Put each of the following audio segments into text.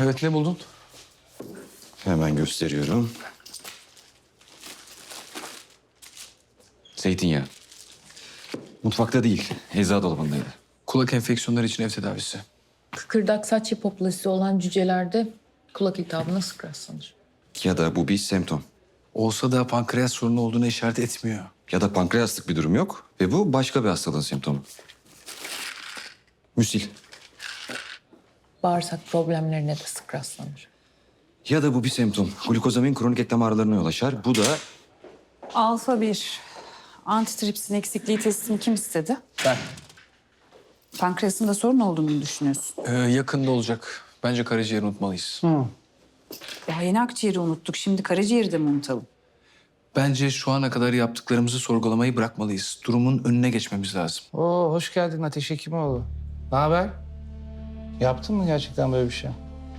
Evet ne buldun? Hemen gösteriyorum. Zeytinyağı. Mutfakta değil, eczacı dolabındaydı. Kulak enfeksiyonları için ev tedavisi. Kıkırdak saç hipoplazisi olan cücelerde kulak iltihabına sık rastlanır. Ya da bu bir semptom. Olsa da pankreas sorunu olduğuna işaret etmiyor. Ya da pankreaslık bir durum yok ve bu başka bir hastalığın semptomu. Müsil. Bağırsak problemlerine de sık rastlanır. Ya da bu bir semptom. Glukozamin kronik eklem ağrılarına yol açar. Bu da Alfa 1. Antitripsin eksikliği testini kim istedi? Ben. Pankreasında sorun olduğunu mu düşünüyorsun? Ee, yakında olacak. Bence karaciğeri unutmalıyız. Daha yeni akciğeri unuttuk. Şimdi karaciğeri de mi unutalım? Bence şu ana kadar yaptıklarımızı sorgulamayı bırakmalıyız. Durumun önüne geçmemiz lazım. Oo hoş geldin Ateş Hekimoğlu. Ne haber? Yaptın mı gerçekten böyle bir şey?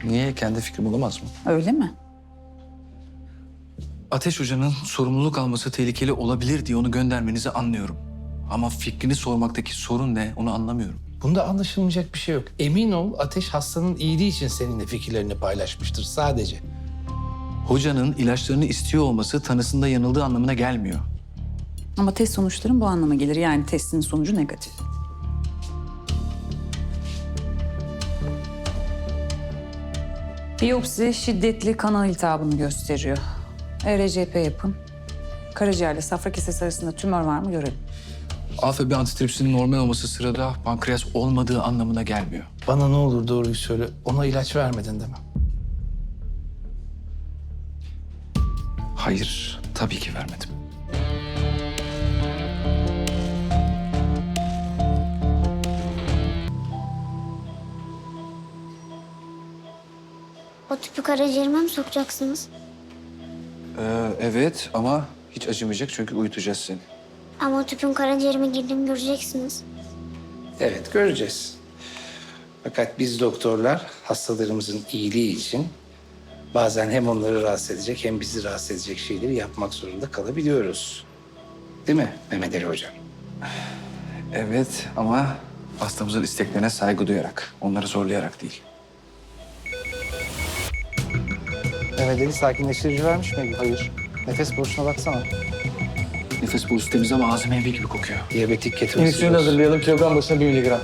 Niye? Kendi fikrim olamaz mı? Öyle mi? Ateş Hoca'nın sorumluluk alması tehlikeli olabilir diye onu göndermenizi anlıyorum. Ama fikrini sormaktaki sorun ne onu anlamıyorum. Bunda anlaşılmayacak bir şey yok. Emin ol Ateş hastanın iyiliği için seninle fikirlerini paylaşmıştır sadece. Hocanın ilaçlarını istiyor olması tanısında yanıldığı anlamına gelmiyor. Ama test sonuçların bu anlama gelir. Yani testin sonucu negatif. Biyopsi şiddetli kanal iltihabını gösteriyor. ERCP yapın. Karaciğerle safra kesesi arasında tümör var mı görelim. Alfa bir antitripsinin normal olması sırada pankreas olmadığı anlamına gelmiyor. Bana ne olur doğruyu söyle. Ona ilaç vermedin değil mi? Hayır, tabii ki vermedim. O tüpü karaciğerime mi sokacaksınız? Ee, evet ama hiç acımayacak çünkü uyutacağız seni. Ama o tüpün karaciğerime girdiğini göreceksiniz. Evet göreceğiz. Fakat biz doktorlar hastalarımızın iyiliği için bazen hem onları rahatsız edecek hem bizi rahatsız edecek şeyleri yapmak zorunda kalabiliyoruz. Değil mi Mehmet Ali Hocam? Evet ama hastamızın isteklerine saygı duyarak, onları zorlayarak değil. Mehmet sakinleştirici vermiş miydi? Hayır. Nefes borusuna baksana. Nefes borusu temiz ama ağzı meyve gibi kokuyor. Diyabetik İnsülin ketoasidoz. hazırlayalım kilogram başına 1 miligram.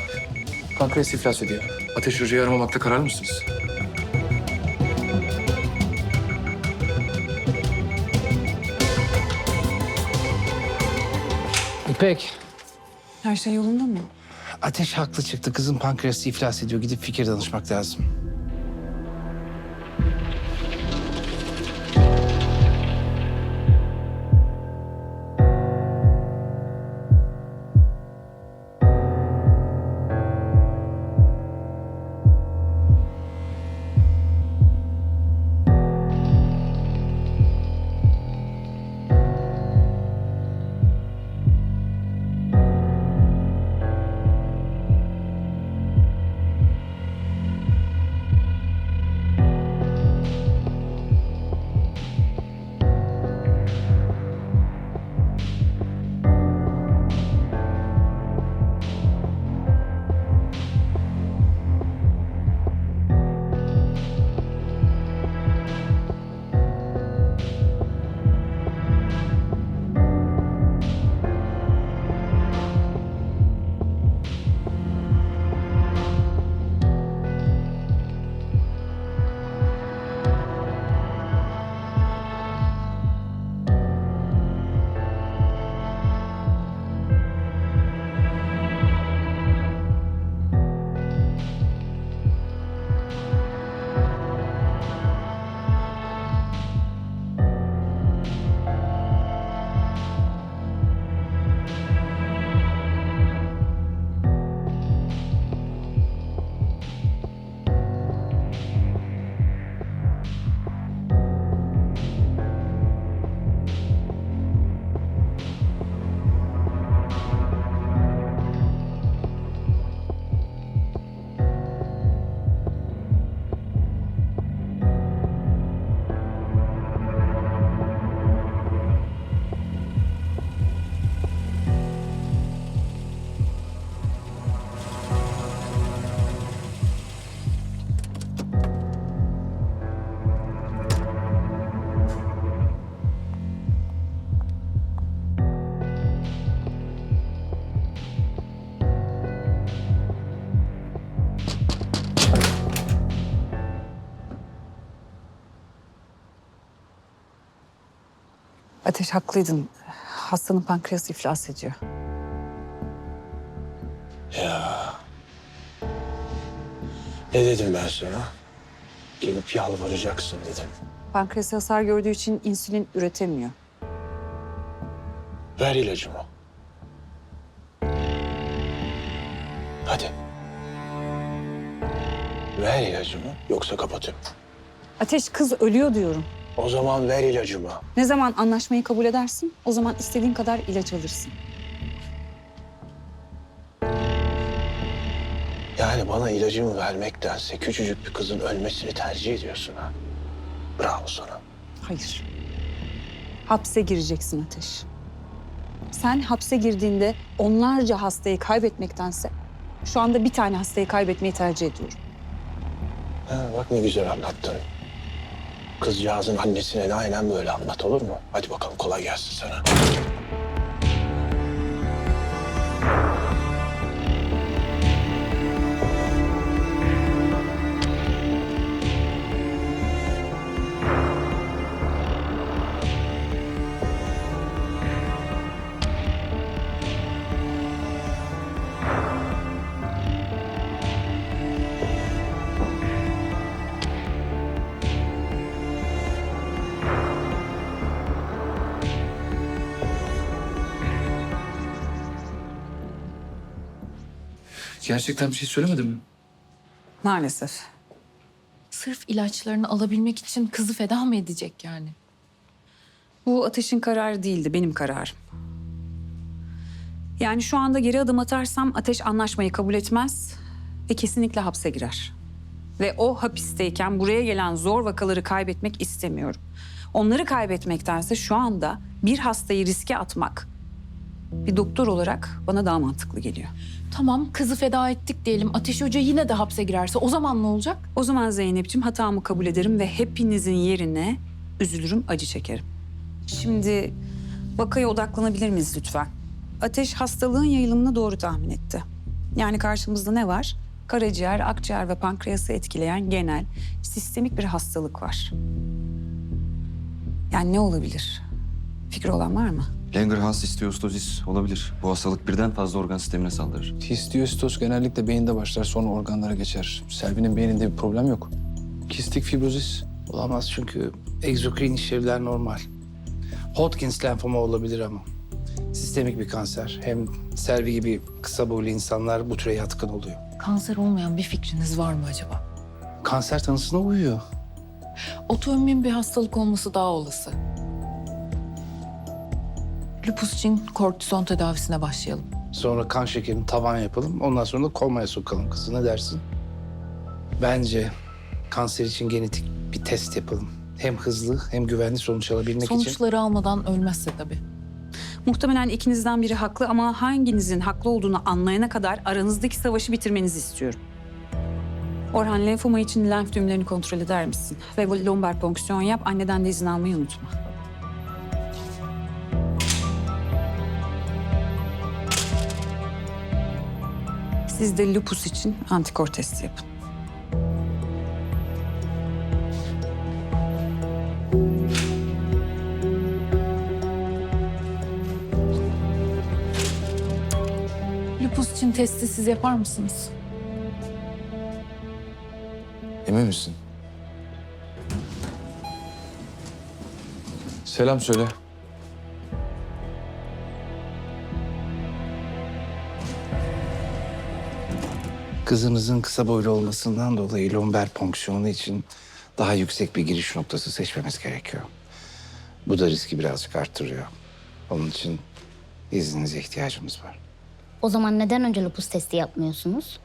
Pankreas iflas ediyor. Ateş Hoca'yı aramamakta kararlı mısınız? İpek, Her şey yolunda mı? ateş haklı çıktı. Kızın pankreası iflas ediyor. Gidip fikir danışmak lazım. Ateş haklıydın. Hastanın pankreası iflas ediyor. Ya. Ne dedim ben sana? Gelip yalvaracaksın dedim. Pankreası hasar gördüğü için insülin üretemiyor. Ver ilacımı. Hadi. Ver ilacımı yoksa kapatıyorum. Ateş kız ölüyor diyorum. O zaman ver ilacımı. Ne zaman anlaşmayı kabul edersin, o zaman istediğin kadar ilaç alırsın. Yani bana ilacımı vermektense küçücük bir kızın ölmesini tercih ediyorsun ha. Bravo sana. Hayır. Hapse gireceksin Ateş. Sen hapse girdiğinde onlarca hastayı kaybetmektense şu anda bir tane hastayı kaybetmeyi tercih ediyorum. Ha, bak ne güzel anlattın. Kızcağızın annesine de aynen böyle anlat olur mu? Hadi bakalım kolay gelsin sana. Gerçekten bir şey söylemedin mi? Maalesef. Sırf ilaçlarını alabilmek için kızı feda mı edecek yani? Bu Ateş'in kararı değildi, benim kararım. Yani şu anda geri adım atarsam Ateş anlaşmayı kabul etmez ve kesinlikle hapse girer. Ve o hapisteyken buraya gelen zor vakaları kaybetmek istemiyorum. Onları kaybetmektense şu anda bir hastayı riske atmak bir doktor olarak bana daha mantıklı geliyor. Tamam kızı feda ettik diyelim. Ateş Hoca yine de hapse girerse o zaman ne olacak? O zaman Zeynep'ciğim hatamı kabul ederim ve hepinizin yerine üzülürüm, acı çekerim. Şimdi vakaya odaklanabilir miyiz lütfen? Ateş hastalığın yayılımını doğru tahmin etti. Yani karşımızda ne var? Karaciğer, akciğer ve pankreası etkileyen genel, sistemik bir hastalık var. Yani ne olabilir? Fikri olan var mı? Langerhans istiostozis olabilir. Bu hastalık birden fazla organ sistemine saldırır. Histiostos genellikle beyinde başlar sonra organlara geçer. Selvi'nin beyninde bir problem yok. Kistik fibrozis. Olamaz çünkü egzokrin işlevler normal. Hodgkin lenfoma olabilir ama. Sistemik bir kanser. Hem Selvi gibi kısa boylu insanlar bu türe yatkın oluyor. Kanser olmayan bir fikriniz var mı acaba? Kanser tanısına uyuyor. Otoimmün bir hastalık olması daha olası. Lupus için kortizon tedavisine başlayalım. Sonra kan şekerini tavan yapalım. Ondan sonra da komaya sokalım kızı. Ne dersin? Bence kanser için genetik bir test yapalım. Hem hızlı hem güvenli sonuç alabilmek için. Sonuçları almadan ölmezse tabii. Muhtemelen ikinizden biri haklı ama hanginizin haklı olduğunu anlayana kadar aranızdaki savaşı bitirmenizi istiyorum. Orhan lenfoma için lenf düğümlerini kontrol eder misin? Ve bu lombar fonksiyon yap, anneden de izin almayı unutma. Siz de lupus için antikor testi yapın. Lupus için testi siz yapar mısınız? Emin misin? Selam söyle. Kızınızın kısa boylu olmasından dolayı lomber fonksiyonu için daha yüksek bir giriş noktası seçmemiz gerekiyor. Bu da riski birazcık arttırıyor. Onun için izninize ihtiyacımız var. O zaman neden önce lupus testi yapmıyorsunuz?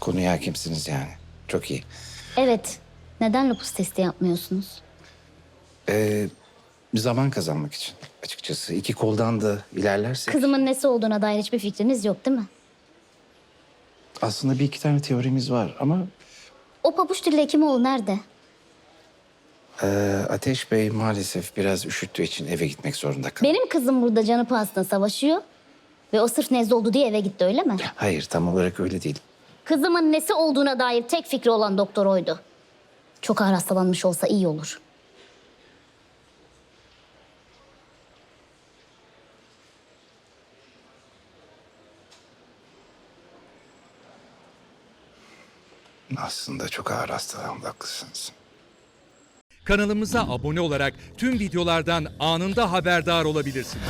Konuya hakimsiniz yani. Çok iyi. Evet. Neden lupus testi yapmıyorsunuz? Ee, zaman kazanmak için açıkçası. iki koldan da ilerlersek... Kızımın nesi olduğuna dair hiçbir fikriniz yok değil mi? Aslında bir iki tane teorimiz var ama... O pabuç dilli Hekimoğlu nerede? ee, Ateş Bey maalesef biraz üşüttüğü için eve gitmek zorunda kaldı. Benim kızım burada canı pahasına savaşıyor. Ve o sırf nezle oldu diye eve gitti öyle mi? Hayır tam olarak öyle değil. Kızımın nesi olduğuna dair tek fikri olan doktor oydu. Çok ağır hastalanmış olsa iyi olur. Aslında çok ağır hastalığımda haklısınız. Kanalımıza abone olarak tüm videolardan anında haberdar olabilirsiniz.